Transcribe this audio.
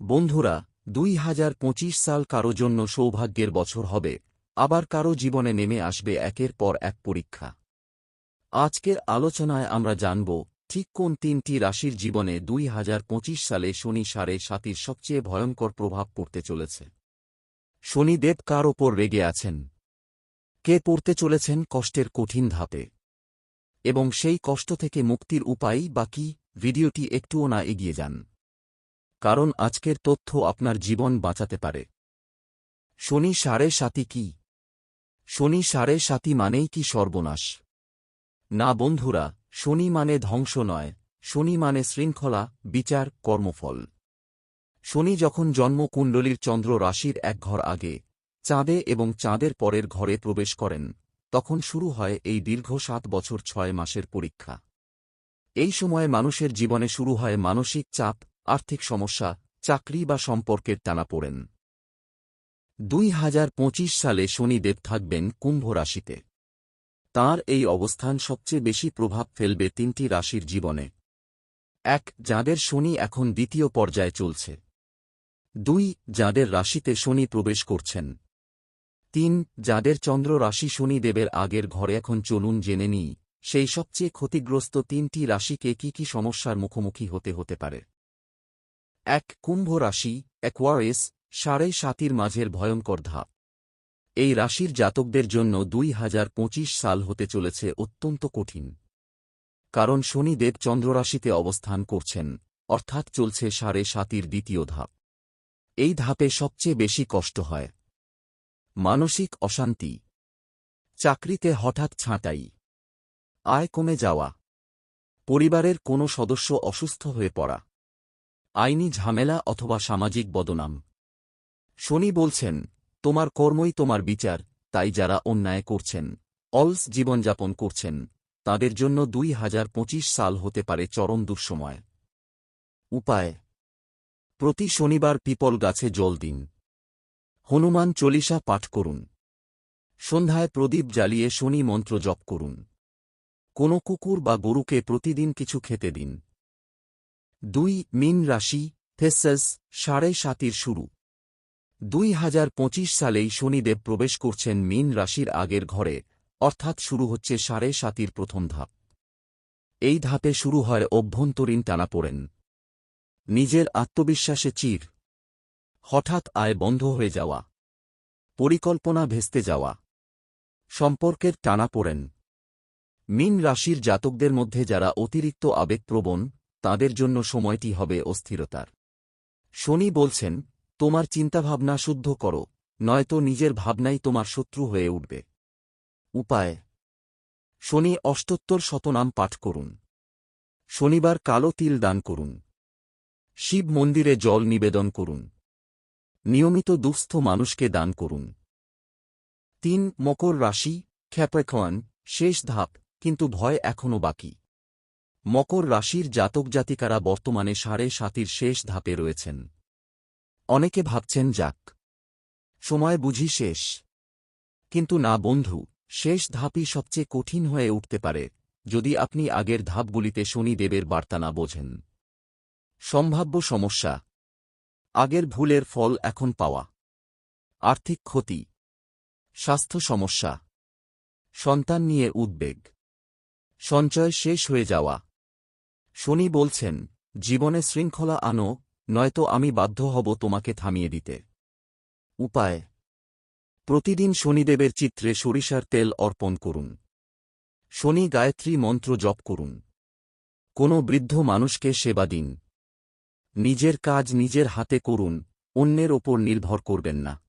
বন্ধুরা, দুই হাজার পঁচিশ সাল কারও জন্য সৌভাগ্যের বছর হবে, আবার কারও জীবনে নেমে আসবে একের পর এক পরীক্ষা। আজকের আলোচনায় আমরা জানব, ঠিক কোন তিনটি রাশির জীবনে দুই হাজার পঁচিশ সালে শনি সাড়ে সাতির সবচেয়ে ভয়ঙ্কর প্রভাব পড়তে চলেছে? শনিদেব কার ওপর রেগে আছেন? কে পড়তে চলেছেন কষ্টের কঠিন ধাপে? এবং সেই কষ্ট থেকে মুক্তির উপায় বা কি? ভিডিওটি একটুও না এগিয়ে যান। কারণ আজকের তথ্য আপনার জীবন বাঁচাতে পারে। শনি সাড়ে সাতি কি? শনি সাড়ে সাতি মানেই কি সর্বনাশ? না বন্ধুরা, শনি মানে ধ্বংস নয়, শনি মানে শৃঙ্খলা, বিচার, কর্মফল। শনি যখন জন্মকুণ্ডলীর চন্দ্র রাশির এক ঘর আগে, চাঁদে এবং চাঁদের পরের ঘরে প্রবেশ করেন, তখন শুরু হয় এই দীর্ঘ সাত বছর ছয় মাসের পরীক্ষা। এই সময়ে মানুষের জীবনে শুরু হয় মানসিক চাপ আর্থিক সমস্যা, চাকরি বা সম্পর্কের টানা পড়েন। দুই হাজার পঁচিশ সালে শনিদেব থাকবেন কুম্ভ রাশিতে। তাঁর এই অবস্থান সবচেয়ে বেশি প্রভাব ফেলবে তিনটি রাশির জীবনে। এক, যাঁদের শনি এখন দ্বিতীয় পর্যায়ে চলছে। দুই, যাঁদের রাশিতে শনি প্রবেশ করছেন। তিন, যাদের চন্দ্র রাশি শনিদেবের আগের ঘরে এখন চলুন জেনে নিই, সেই সবচেয়ে ক্ষতিগ্রস্ত তিনটি রাশিকে কি কি সমস্যার মুখোমুখি হতে হতে পারে। এক কুম্ভ রাশি অ্যাকোয়ারিস সাড়ে সাতির মাঝের ভয়ঙ্কর ধাপ। এই রাশির জাতকদের জন্য দুই হাজার পঁচিশ সাল হতে চলেছে অত্যন্ত কঠিন। কারণ শনিদেব চন্দ্ররাশিতে অবস্থান করছেন, অর্থাৎ চলছে সাড়ে সাতির দ্বিতীয় ধাপ। এই ধাপে সবচেয়ে বেশি কষ্ট হয়। মানসিক অশান্তি। চাকরিতে হঠাৎ ছাঁটাই। আয় কমে যাওয়া। পরিবারের কোনো সদস্য অসুস্থ হয়ে পড়া। আইনি ঝামেলা অথবা সামাজিক বদনাম। শনি বলছেন, তোমার কর্মই তোমার বিচার, তাই যারা অন্যায় করছেন, অলস জীবনযাপন করছেন, তাদের জন্য দুই হাজার পঁচিশ সাল হতে পারে চরম দুঃসময়। উপায়, প্রতি শনিবার পিপল গাছে জল দিন। হনুমান চলিসা পাঠ করুন। সন্ধ্যায় প্রদীপ জ্বালিয়ে শনি মন্ত্র জপ করুন। কোনো কুকুর বা গরুকে প্রতিদিন কিছু খেতে দিন। দুই মিন রাশি, থেসাস, সাড়ে সাতির শুরু। দুই হাজার পঁচিশ সালেই শনিদেব প্রবেশ করছেন মিন রাশির আগের ঘরে, অর্থাৎ শুরু হচ্ছে সাড়ে সাতির প্রথম ধাপ। এই ধাপে শুরু হয় অভ্যন্তরীণ টানাপোড়েন। নিজের আত্মবিশ্বাসে চির। হঠাৎ আয় বন্ধ হয়ে যাওয়া। পরিকল্পনা ভেস্তে যাওয়া। সম্পর্কের টানাপোড়েন। মিন রাশির জাতকদের মধ্যে যারা অতিরিক্ত আবেগপ্রবণ তাদের জন্য সময়টি হবে অস্থিরতার। শনি বলছেন, তোমার চিন্তাভাবনা শুদ্ধ করো, নয়তো নিজের ভাবনাই তোমার শত্রু হয়ে উঠবে। উপায়, শনি অষ্টোত্তর শতনাম পাঠ করুন। শনিবার কালো তিল দান করুন। শিব মন্দিরে জল নিবেদন করুন। নিয়মিত দুস্থ মানুষকে দান করুন। তিন, মকর রাশি খ্যাপেখওয়ান শেষ ধাপ, কিন্তু ভয় এখনও বাকি। মকর রাশির জাতক জাতিকারা বর্তমানে সাড়ে সাতির শেষ ধাপে রয়েছেন। অনেকে ভাবছেন, যাক, সময় বুঝি শেষ। কিন্তু না বন্ধু, শেষ ধাপই সবচেয়ে কঠিন হয়ে উঠতে পারে, যদি আপনি আগের ধাপগুলিতে শনিদেবের বার্তা না বোঝেন। সম্ভাব্য সমস্যা, আগের ভুলের ফল এখন পাওয়া। আর্থিক ক্ষতি, স্বাস্থ্য সমস্যা, সন্তান নিয়ে উদ্বেগ, সঞ্চয় শেষ হয়ে যাওয়া। শনি বলছেন, জীবনে শৃঙ্খলা আনো, নয়তো আমি বাধ্য হব তোমাকে থামিয়ে দিতে। উপায়, প্রতিদিন শনিদেবের চিত্রে সরিষার তেল অর্পণ করুন। শনি গায়ত্রী মন্ত্র জপ করুন। কোনো বৃদ্ধ মানুষকে সেবা দিন। নিজের কাজ নিজের হাতে করুন, অন্যের ওপর নির্ভর করবেন না।